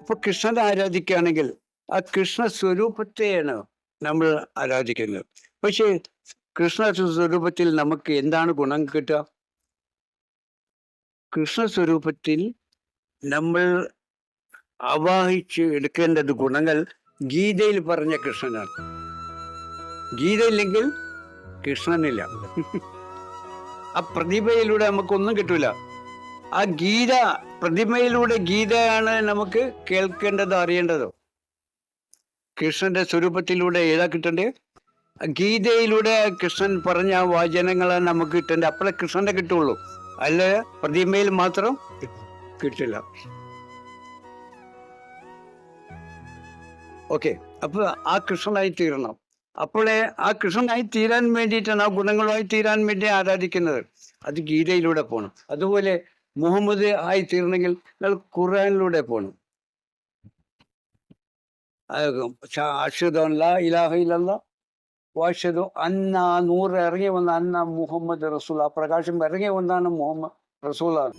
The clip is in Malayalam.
അപ്പൊ കൃഷ്ണനെ ആരാധിക്കുകയാണെങ്കിൽ ആ കൃഷ്ണ സ്വരൂപത്തെയാണ് നമ്മൾ ആരാധിക്കുന്നത്. പക്ഷേ കൃഷ്ണ സ്വരൂപത്തിൽ നമുക്ക് എന്താണ് ഗുണം കിട്ടുക? കൃഷ്ണ സ്വരൂപത്തിൽ നമ്മൾ ആവാഹിച്ച് എടുക്കേണ്ടത് ഗുണങ്ങൾ ഗീതയിൽ പറഞ്ഞ കൃഷ്ണനാണ്. ഗീതയില്ലെങ്കിൽ കൃഷ്ണനില്ല. ആ പ്രതിഭയിലൂടെ നമുക്കൊന്നും കിട്ടൂല. ആ ഗീത പ്രതിമയിലൂടെ ഗീതയാണ് നമുക്ക് കേൾക്കേണ്ടത് അറിയേണ്ടതോ. കൃഷ്ണന്റെ സ്വരൂപത്തിലൂടെ ഏതാ കിട്ടണ്ടേ? ഗീതയിലൂടെ കൃഷ്ണൻ പറഞ്ഞ വാചനങ്ങളെ നമുക്ക് കിട്ടേണ്ടത് അപ്പോഴേ കൃഷ്ണന്റെ കിട്ടുള്ളൂ. അല്ല? പ്രതിമയിൽ മാത്രം കിട്ടില്ല. ഓക്കെ അപ്പൊ ആ കൃഷ്ണനായി തീരണം. അപ്പോഴേ ആ കൃഷ്ണനായി തീരാൻ വേണ്ടിയിട്ടാണ് ആ ഗുണങ്ങളുമായി തീരാൻ വേണ്ടി ആരാധിക്കുന്നത്. അത് ഗീതയിലൂടെ പോകണം അതുപോലെ മുഹമ്മദ് ആയി തീരണമെങ്കിൽ നിങ്ങൾ ഖുർആനിലൂടെ പോകണം അഷദ് ലാ ഇലാഹ ഇല്ലല്ലാ വാഷദു അന്ന നൂറ് ഇറങ്ങി വന്ന അന്ന മുഹമ്മദ് റസൂൽ ആ പ്രകാശം ഇറങ്ങി വന്നാണ് മുഹമ്മദ് റസൂലാണ്